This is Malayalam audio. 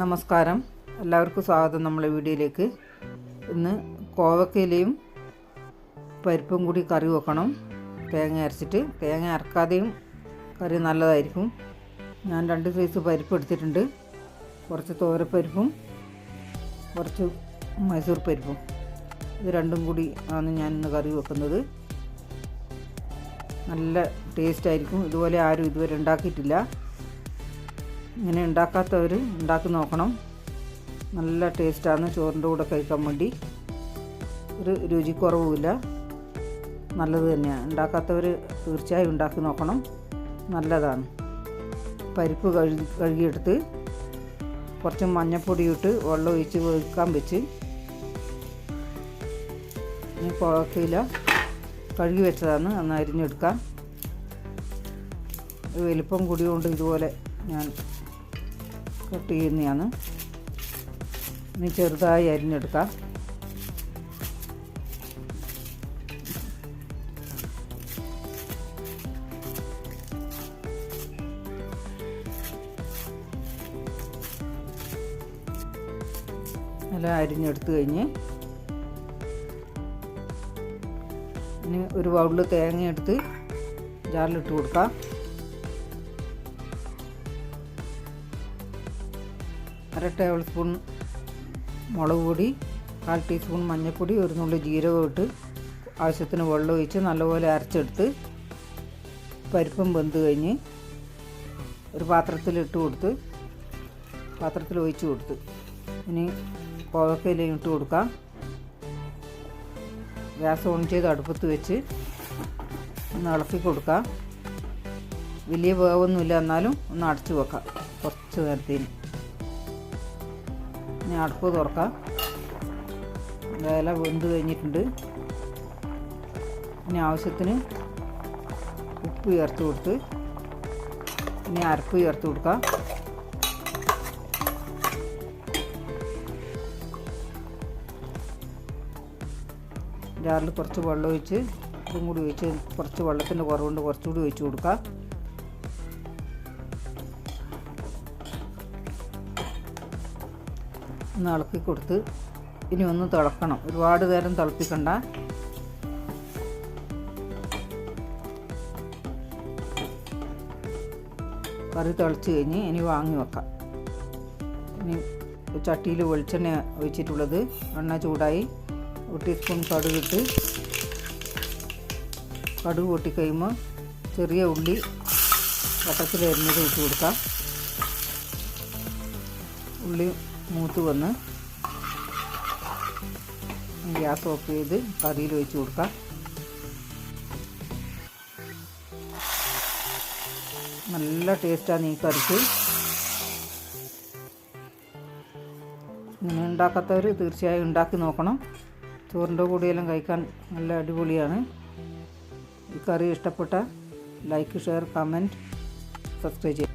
നമസ്കാരം. എല്ലാവർക്കും സ്വാഗതം നമ്മളെ വീഡിയോയിലേക്ക്. ഇന്ന് കോവക്കയിലയും പരിപ്പും കൂടി കറി വെക്കണം. തേങ്ങ അരച്ചിട്ട്. തേങ്ങ അരക്കാതെയും കറി നല്ലതായിരിക്കും. ഞാൻ രണ്ട് സൈസ് പരിപ്പ് എടുത്തിട്ടുണ്ട്. കുറച്ച് തോരപ്പരിപ്പും കുറച്ച് മൈസൂർ പരിപ്പും. ഇത് രണ്ടും കൂടി ആണ് ഞാൻ ഇന്ന് കറി വെക്കുന്നത്. നല്ല ടേസ്റ്റ് ആയിരിക്കും. ഇതുപോലെ ആരും ഇതുവരെ ഉണ്ടാക്കിയിട്ടില്ല. ഇങ്ങനെ ഉണ്ടാക്കാത്തവർ ഉണ്ടാക്കി നോക്കണം. നല്ല ടേസ്റ്റാണ് ചോറിന്റെ കൂടെ കഴിക്കാൻ വേണ്ടി. ഒരു രുചിക്കുറവുമില്ല. നല്ലത് തന്നെയാണ്. ഉണ്ടാക്കാത്തവർ തീർച്ചയായും ഉണ്ടാക്കി നോക്കണം. നല്ലതാണ്. പരിപ്പ് കഴുകി കഴുകിയെടുത്ത് കുറച്ച് മഞ്ഞപ്പൊടി ഇട്ട് വെള്ളം ഒഴിച്ച് വെക്കാൻ വെച്ച് ഇനി കുഴക്കില്ല. കഴുകി വെച്ചതാണ് അന്ന് അരിഞ്ഞെടുക്കാം വലിപ്പം കൂടി കൊണ്ട് ഇതുപോലെ ഞാൻ കട്ട് ചെയ്യുന്നതാണ്. ഇനി ചെറുതായി അരിഞ്ഞെടുക്കാം. നല്ല അരിഞ്ഞെടുത്ത് കഴിഞ്ഞ് ഇനി ഒരു ബൗളിൽ തേങ്ങയെടുത്ത് ജാറിലിട്ട് കൊടുക്കാം. അര ടേബിൾ സ്പൂൺ മുളക് പൊടി കാൽ ടീസ്പൂൺ മഞ്ഞൾപ്പൊടി ഒരു നുള്ളി ജീരകം ഇട്ട് ആവശ്യത്തിന് വെള്ളം ഒഴിച്ച് നല്ലപോലെ അരച്ചെടുത്ത് പരിപ്പും വെന്ത് കഴിഞ്ഞ് ഒരു പാത്രത്തിലിട്ട് കൊടുത്ത് പാത്രത്തിൽ ഒഴിച്ച് കൊടുത്ത്. ഇനി കോവക്കയിലേക്ക് ഇട്ട് കൊടുക്കാം. ഗ്യാസ് ഓൺ ചെയ്ത് അടുപ്പത്ത് വെച്ച് ഒന്ന് ഇളക്കി കൊടുക്കാം. വലിയ വേവൊന്നുമില്ല എന്നാലും ഒന്ന് അടച്ചു വെക്കാം കുറച്ച് നേരത്തേന്. ഇനി അടുപ്പ് തുറക്കാം. ഇല വെന്ത് കഴിഞ്ഞിട്ടുണ്ട്. ഇനി ആവശ്യത്തിന് ഉപ്പ് ചേർത്ത് കൊടുത്ത് ഇനി അരപ്പ് ചേർത്ത് കൊടുക്കാം. ജാറിൽ കുറച്ച് വെള്ളം ഒഴിച്ച് ഇതും കൂടി ഒഴിച്ച് കുറച്ച് വെള്ളത്തിന്റെ കുറവുണ്ട് കുറച്ചുകൂടി ഒഴിച്ച് കൊടുക്കാം. ഒന്ന് ഇളക്കി കൊടുത്ത് ഇനി ഒന്ന് തിളക്കണം. ഒരുപാട് നേരം തിളപ്പിക്കണ്ട. കറി തിളച്ച് കഴിഞ്ഞ് ഇനി വാങ്ങി വെക്കാം. ഇനി ചട്ടിയിൽ വെളിച്ചെണ്ണ ഒഴിച്ചിട്ടുള്ളത്. എണ്ണ ചൂടായി. ഒരു ടീസ്പൂൺ കടുകിട്ട് കടുക് പൊട്ടിക്കഴിയുമ്പോൾ ചെറിയ ഉള്ളി വട്ടത്തിലരിഞ്ഞത് ഇട്ട് കൊടുക്കാം. ഉള്ളി മൂത്ത് വന്ന് ഗ്യാസ് ഓഫ് ചെയ്ത് കറിയിൽ ഒഴിച്ച് കൊടുക്കാം. നല്ല ടേസ്റ്റാണ് ഈ കറിക്ക്. ഇങ്ങനെ ഉണ്ടാക്കാത്തവർ തീർച്ചയായും ഉണ്ടാക്കി നോക്കണം. ചോറിന്റെ കൂടെയെല്ലാം കഴിക്കാൻ നല്ല അടിപൊളിയാണ്. ഈ കറി ഇഷ്ടപ്പെട്ട ലൈക്ക് ഷെയർ കമന്റ് സബ്സ്ക്രൈബ് ചെയ്യും.